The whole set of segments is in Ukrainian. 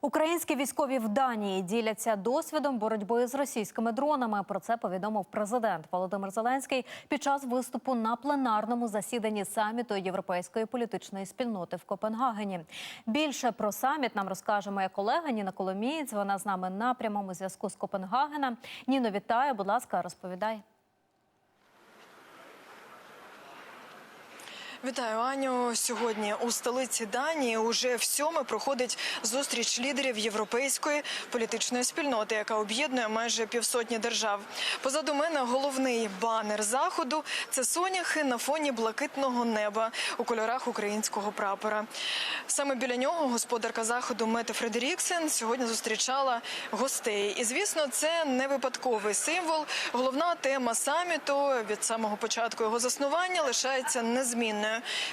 Українські військові в Данії діляться досвідом боротьби з російськими дронами. Про це повідомив президент Володимир Зеленський під час виступу на пленарному засіданні саміту Європейської політичної спільноти в Копенгагені. Більше про саміт нам розкаже моя колега Ніна Коломієць. Вона з нами на прямому зв'язку з Копенгагена. Ніно, вітаю, будь ласка, розповідай. Вітаю Аню. Сьогодні у столиці Данії уже в сьоме проходить зустріч лідерів європейської політичної спільноти, яка об'єднує майже півсотні держав. Позаду мене головний банер заходу це соняхи на фоні блакитного неба у кольорах українського прапора. Саме біля нього господарка заходу Мете Фредеріксен сьогодні зустрічала гостей. І звісно, це не випадковий символ. Головна тема саміту від самого початку його заснування лишається незмінною.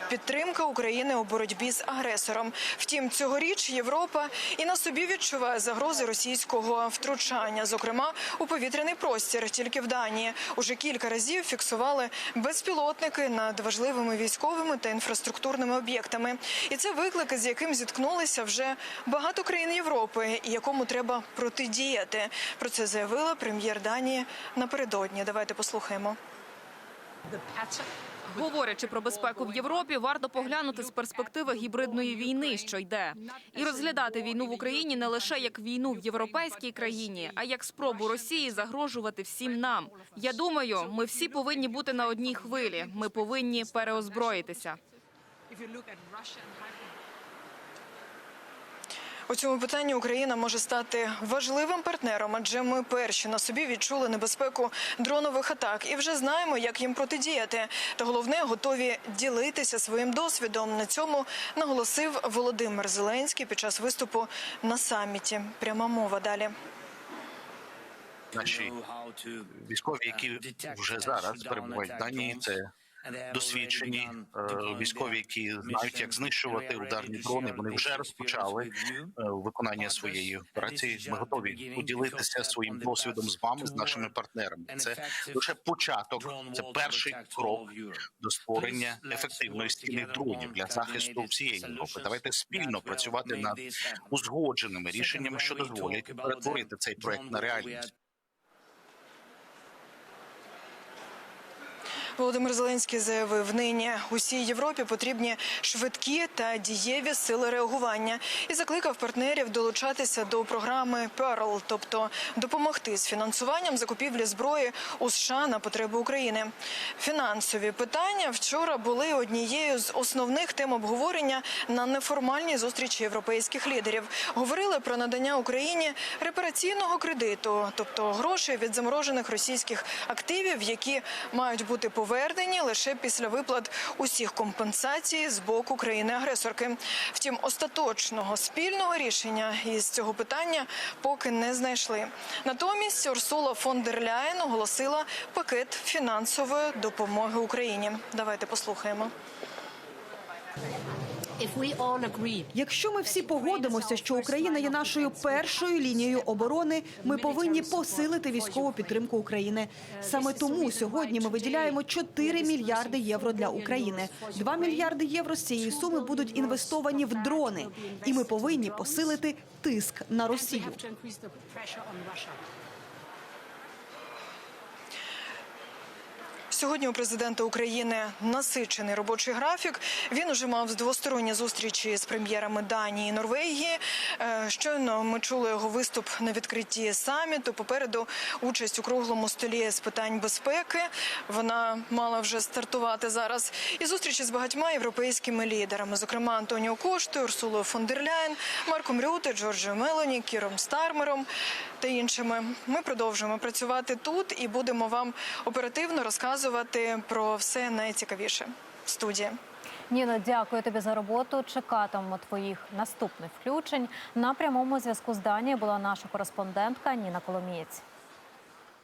Підтримка України у боротьбі з агресором. Втім, цьогоріч Європа і на собі відчуває загрози російського втручання, зокрема у повітряний простір. Тільки в Данії уже кілька разів фіксували безпілотники над важливими військовими та інфраструктурними об'єктами. І це виклики, з яким зіткнулися вже багато країн Європи, і якому треба протидіяти. Про це заявила прем'єр Данії напередодні. Давайте послухаємо. Говорячи про безпеку в Європі, варто поглянути з перспективи гібридної війни, що йде, і розглядати війну в Україні не лише як війну в європейській країні, а як спробу Росії загрожувати всім нам. Я думаю, ми всі повинні бути на одній хвилі. Ми повинні переозброїтися. У цьому питанні Україна може стати важливим партнером, адже ми перші на собі відчули небезпеку дронових атак і вже знаємо, як їм протидіяти. Та головне готові ділитися своїм досвідом. На цьому наголосив Володимир Зеленський під час виступу на саміті. Пряма мова далі. Наші військові, які вже зараз перебувають в Данії, це досвідчені е, військові, які знають, як знищувати ударні дрони. Вони вже розпочали е, виконання своєї операції. Ми готові поділитися своїм досвідом з вами, з нашими партнерами. Це лише початок, це перший крок до створення ефективної стіни дронів для захисту всієї Європи. Давайте спільно працювати над узгодженими рішеннями, що дозволять перетворити цей проект на реальність. Володимир Зеленський заявив, нині усій Європі потрібні швидкі та дієві сили реагування і закликав партнерів долучатися до програми Pearl, тобто допомогти з фінансуванням закупівлі зброї у США на потреби України. Фінансові питання вчора були однією з основних тем обговорення на неформальній зустрічі європейських лідерів. Говорили про надання Україні репараційного кредиту, тобто грошей від заморожених російських активів, які мають бути повернені лише після виплат усіх компенсацій з боку країни-агресорки. Втім, остаточного спільного рішення із цього питання поки не знайшли. Натомість Урсула фон дер Ляєн оголосила пакет фінансової допомоги Україні. Давайте послухаємо. Якщо ми всі погодимося, що Україна є нашою першою лінією оборони, ми повинні посилити військову підтримку України. Саме тому сьогодні ми виділяємо 4 мільярди євро для України. 2 мільярди євро з цієї суми будуть інвестовані в дрони, і ми повинні посилити тиск на Росію. Сьогодні у президента України насичений робочий графік. Він уже мав двосторонні зустрічі з прем'єрами Данії і Норвегії. Е, Щойно ми чули його виступ на відкритті саміту. Попереду участь у круглому столі з питань безпеки. Вона мала вже стартувати зараз. І зустрічі з багатьма європейськими лідерами, зокрема Антоніо Коштою, Урсулою фон дер Ляєн, Марком Рюте, Джорджіо Мелоні, Кіром Стармером та іншими. Ми продовжуємо працювати тут і будемо вам оперативно розказувати про все найцікавіше. Студія. Ніна, дякую тобі за роботу. Чекатимемо твоїх наступних включень. На прямому зв'язку з Данією була наша кореспондентка Ніна Коломієць.